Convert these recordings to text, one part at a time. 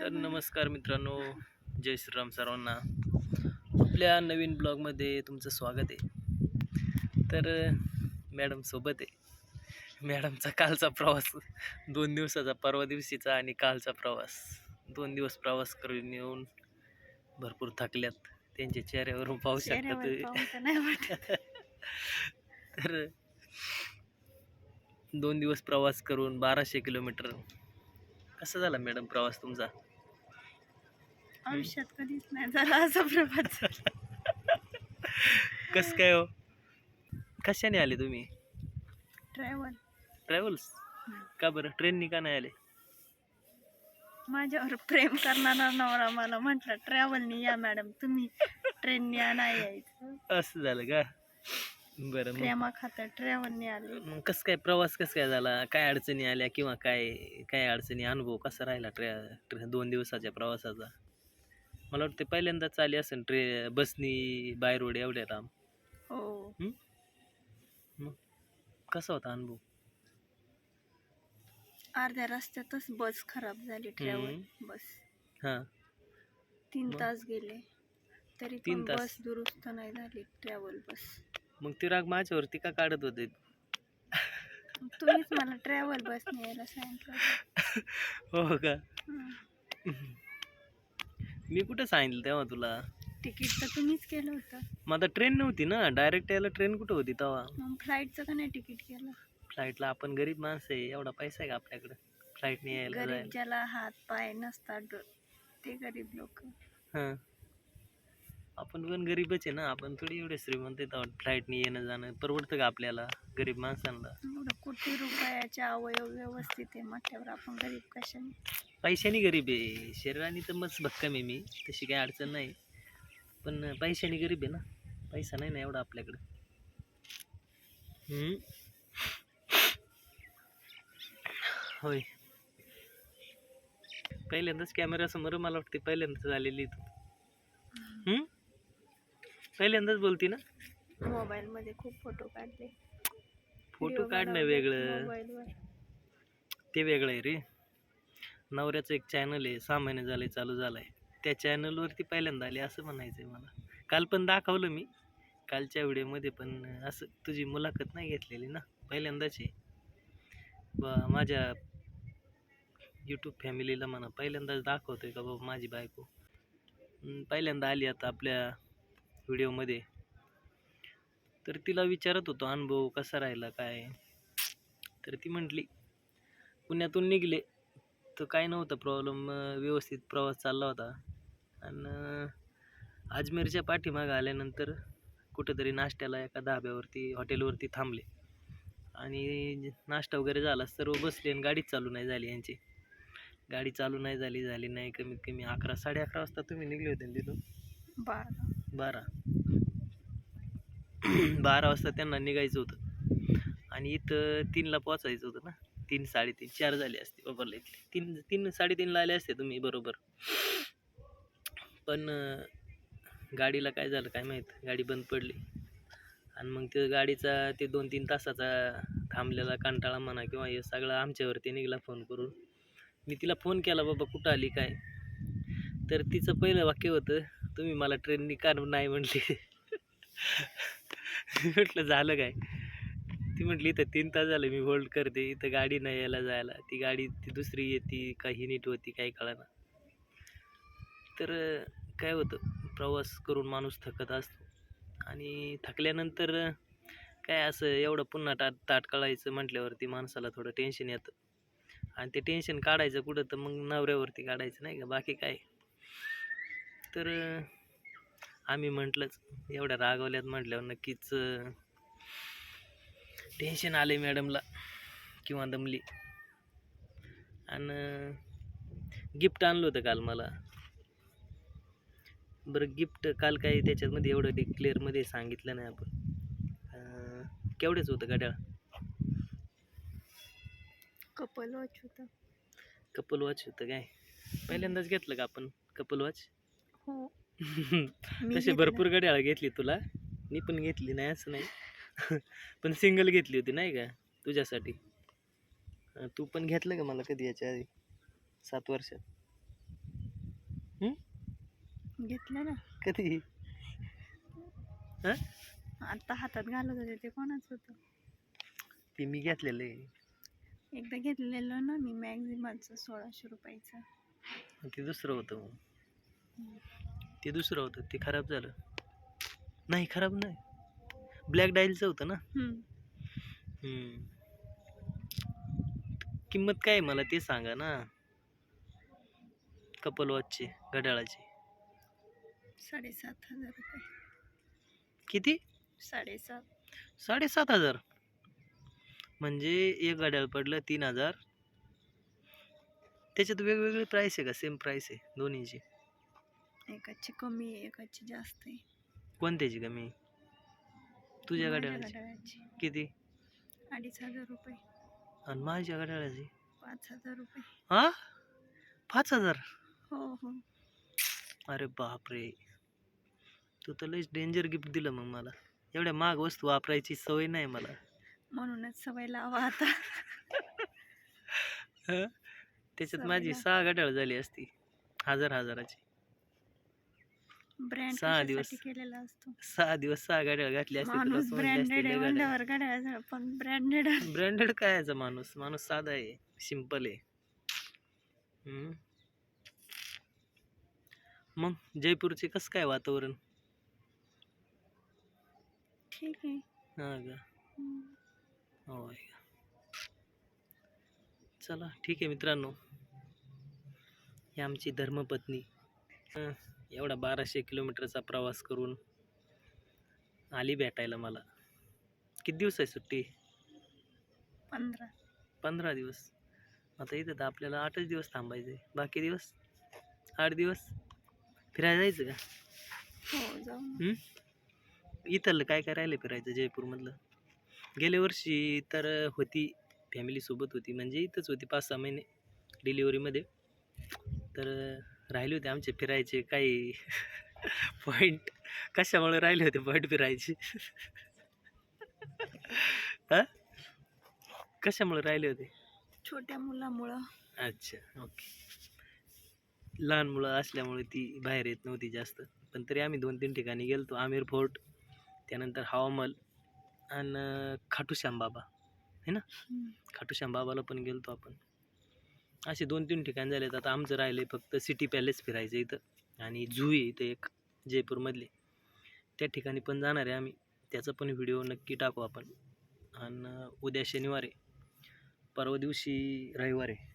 तर नमस्कार मित्रांनो जय श्रीराम सर्वांना. आपल्या नवीन ब्लॉगमध्ये तुमचं स्वागत आहे. तर मॅडम सोबत आहे. मॅडमचा कालचा प्रवास दोन दिवसाचा परवा दिवशीचा आणि कालचा प्रवास. दोन दिवस प्रवास करून येऊन भरपूर थकल्यात. त्यांच्या चेहऱ्यावरून पाहू शकता चेहऱ्यावर तुम्ही. पाहून तर नाही वाटत. तर दोन दिवस प्रवास करून बाराशे किलोमीटर कसा झाला मॅडम प्रवास तुमचा? आयुष्यात कधीच नाही झाला असा प्रवास कस काय हो? कशाने आले तुम्ही? ट्रॅव्हल. ट्रॅव्हल्स? का बरं? ट्रेननी का नाही आले? माझ्यावर प्रेम करणारा नवरा मला म्हटलं ट्रॅव्हलनी या मॅडम तुम्ही ट्रेननी नाही यायचं. असं झालं का? बरं मग? ट्रॅव्हलनी आले. मग कसं काय प्रवास कसं काय झाला? काय अडचणी आल्या किंवा काय काय अडचणी अनुभव कसा राहिला ट्रे ट्रे दोन दिवसाच्या प्रवासाचा? मला वाटतं पहिल्यांदाच आली असेल ट्रे बसनी बाय रोड एवढ्या लांब. हो. कसा होता अनुभव? अर्ध्या रस्त्यातच बस खराब झाली ट्रॅव्हल बस. हां. तीन मग? तास गेले. तरी तीन पण तास? बस दुरुस्त नाही झाली ट्रॅव्हल बस. मग ती राग माझ्यावरती का काढत होते? तुम्हीच मला ट्रॅव्हल बसने यायला सांगितलं हो का. मी कुठं सांगितलं तेव्हा तुला? तिकीट तर तुम्हीच केलं होतं. मग आता ट्रेन नव्हती ना? डायरेक्ट यायला ट्रेन कुठं होती तेव्हा? मग फ्लाईटचं का नाही तिकीट केलं? फ्लाईटला आपण गरीब माणसं आहे एवढा पैसा आहे का आपल्याकडे? फ्लाईटने यायला गरीब जायला ज्याला हात पाय नसतात डो- ते गरीब लोक. हां. आपण पण गरीबच आहे ना आपण थोडी एवढे श्रीमंत आहे तेव्हा फ्लाईटने येणं जाणं परवडतं का आपल्याला गरीब माणसांना? एवढं कोटी रुपयाचे अवयव व्यवस्थित आहे म्हटल्यावर आपण गरीब कशाने? पैशाने गरीब आहे. शरीराने तर मस्त भक्कम आहे मी तशी काही अडचण नाही. पण पैशाने गरीब आहे ना पैसा नाही ना एवढा आपल्याकडे. हम्म. होय. पहिल्यांदाच कॅमेऱ्यासमोर मला वाटते पहिल्यांदाच आलेली तू हम्म? पहिल्यांदाच बोलती ना? मोबाईल मध्ये खूप फोटो काढले. फोटो काढणं वेगळं. ते वेगळं आहे रे. नवऱ्याचं एक चॅनल आहे सहा महिने झाले चालू झालं आहे त्या चॅनलवरती पहिल्यांदा आले असं म्हणायचं आहे मला. काल पण दाखवलं मी. कालच्या व्हिडिओमध्ये पण असं तुझी मुलाखत नाही घेतलेली ना? पहिल्यांदाच आहे. माझ्या यूट्यूब फॅमिलीला म्हणा पहिल्यांदाच दाखवतोय का बाबा माझी बायको? पहिल्यांदा आली आता आपल्या व्हिडिओमध्ये. तर तिला विचारत होतो अनुभव कसा राहिला काय? तर ती म्हटली पुण्यातून निघले तर काय नव्हतं प्रॉब्लेम व्यवस्थित प्रवास चालला होता. आणि अजमेरच्या पाठीमागं आल्यानंतर कुठंतरी नाश्त्याला एका धाब्यावरती हॉटेलवरती थांबले. आणि नाश्ता वगैरे झाला सर्व बसले आणि गाडीच चालू नाही झाली यांची. गाडी चालू नाही झाली झाली नाही कमीत कमी अकरा साडे अकरा वाजता तुम्ही निघले होते तिथून? बारा. बारा. बारा वाजता त्यांना निघायचं होतं. आणि इथं तीनला पोचायचं होतं ना. तीन साडेतीन चार झाले असते बाबाला इथले तीन तीन साडेतीनला आले असते तुम्ही बरोबर. पण गाडीला काय झालं काय माहीत? गाडी बंद पडली. आणि मग ते गाडीचा ते दोन तीन तासाचा थांबलेला कंटाळा म्हणा किंवा हे सगळं आमच्यावरती निघाला फोन करून. मी तिला फोन केला बाबा कुठं आली काय? तर तिचं पहिलं वाक्य होतं तुम्ही मला ट्रेननी का नाही म्हटली म्हटलं झालं काय? ती म्हटली इथं तीन तास झालं मी होल्ड करते इथं गाडी नाही यायला जायला. ती गाडी ती दुसरी येते काही नीट होती काही कळाना. तर काय होतं? प्रवास करून माणूस थकत असतो. आणि थकल्यानंतर काय असं एवढं पुन्हा ताट ताट काढायचं म्हटल्यावरती माणसाला थोडं टेन्शन येतं. आणि ते टेन्शन काढायचं कुठं तर मग नवऱ्यावरती काढायचं नाही का? बाकी काय? तर आम्ही म्हटलंच एवढ्या रागवल्यात म्हटल्यावर नक्कीच टेन्शन आले मॅडमला किंवा दमली. आणि गिफ्ट आणलं होतं काल मला. बरं गिफ्ट काल काही त्याच्यामध्ये एवढं डिक्लेअरमध्ये सांगितलं नाही आपण. केवढेच होतं गड्याळ कपल वॉच होतं. कपल वॉच होतं काय? पहिल्यांदाच घेतलं का आपण कपल वॉच हो. तसे. भरपूर घड्याळ घेतली तुला? मी पण घेतली नाही असं नाही. पण सिंगल घेतली होती नाही का? तुझ्यासाठी. तू पण घेतलं का मला कधी याच्या आधी? सात वर्षात. घेतलं ना. कधी? हं? आता हातात घालत होते ते कोणाच होतं? ते मी घेतलेलं आहे. एकदा घेतलेलं ना मी मॅक्झिमाचं सोळाशे रुपयाचं. ते दुसरं होतं ते दुसरं होतं ते खराब झालं. नाही खराब नाही. ब्लॅक डायलचं होतं ना. किंमत काय आहे मला ते सांगा ना? कपल वॉचची घड्याळाची. साडेसात हजार रुपये. किती? साडेसात. साडेसात हजार. म्हणजे एक घड्याळ पडलं तीन हजार. त्याच्यात वेगवेगळी प्राईस आहे का? सेम प्राईस आहे दोन्हीची. एकाची कमी आहे एकाची जास्त आहे. कोणत्याची कमी तुझ्या माझ्या घड्याळाची. घड्याळाची. किती? अडीच हजार रुपये. आणि माझ्या घड्याळाची? पाच हजार रुपये. हा? पाच हजार? हो हो. अरे बापरे. तू तर लयच डेंजर गिफ्ट दिलं मग मला. एवढ्या महाग वस्तू वापरायची सवय नाही मला. म्हणूनच सवय लावा आता. हं? त्याच्यात सवय माझी. सहा घड्याळ झाली असती. हजार हजाराची. ब्रँड सहा दिवस. केलेला असतो? सहा दिवस सहा घड्याळ घातली असती माणूस ब्रँडेड आहे म्हणल्यावर घड्याळ पण ब्रँडेड ब्रँडेड काय याचा माणूस? माणूस साधा आहे सिंपल आहे. मग जयपूरचे कसं काय वातावरण? ठीक आहे. हा का. होय. चला ठीक आहे मित्रांनो. ही आमची धर्मपत्नी. हं, एवढा बाराशे किलोमीटरचा प्रवास करून आली भेटायला मला. किती दिवस आहे सुट्टी? पंधरा. पंधरा दिवस. आता इथं तर आपल्याला आठच दिवस थांबायचं आहे बाकी दिवस? आठ दिवस? फिरायला जायचं का? हो. हं? इथलं काय काय राहिलं फिरायचं जयपूरमधलं? गेल्या वर्षी तर होती फॅमिलीसोबत होती. म्हणजे इथंच होती पाच सहा महिने डिलिव्हरीमध्ये तर राहिले होते आमचे फिरायचे काही पॉईंट कशामुळे राहिले होते पॉईंट फिरायचे? कशामुळे राहिले होते? छोट्या मुलामुळं. अच्छा ओके लहान मुलं असल्यामुळे ती बाहेर येत नव्हती जास्त. पण तरी आम्ही दोन तीन ठिकाणी गेलतो. आमिर फोर्ट त्यानंतर हवामल आणि खाटूश्याम बाबा. है ना. खाटूश्याम बाबाला पण गेलतो आपण. असे दोन तीन ठिकाण आहेत. आता आमचं राहिले फक्त सिटी पॅलेस फिरायचं इथं. आणि झू आहे इथं एक जयपूरमधले. त्या ठिकाणी पण जाणार आहे आम्ही. त्याचा पण व्हिडिओ नक्की टाकू आपण. आणि उद्या शनिवार आहे. परवा दिवशी रविवार आहे.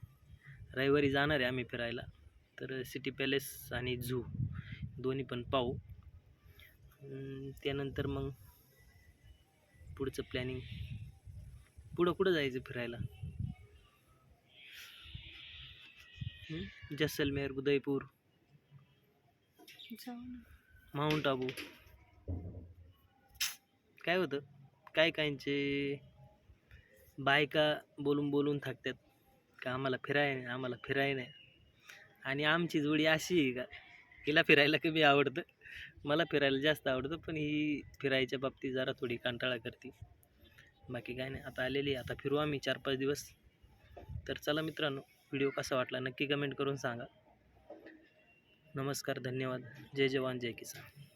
रविवारी जाणार आहे आम्ही फिरायला. तर सिटी पॅलेस आणि झू दोन्ही पण पाहू. त्यानंतर मग पुढचं प्लॅनिंग. पुढं कुठं जायचं फिरायला हं? जैसलमेर उदयपूर। माउंट आबू। काय होतं? काय काहींचे बायका बोलून बोलून थकतात का आम्हाला फिराय नाही आम्हाला फिराय नाही. आणि आमची जोडी अशी आहे का हिला फिरायला कमी आवडतं. मला फिरायला जास्त आवडतं पण ही फिरायच्या बाबतीत जरा थोडी कंटाळा करते. बाकी काय नाही आता आलेली आता फिरू आम्ही चार पाच दिवस. तर चला मित्रांनो व्हिडिओ कसा वाटला नक्की कमेंट करून सांगा. नमस्कार धन्यवाद. जय जवान जय किसान.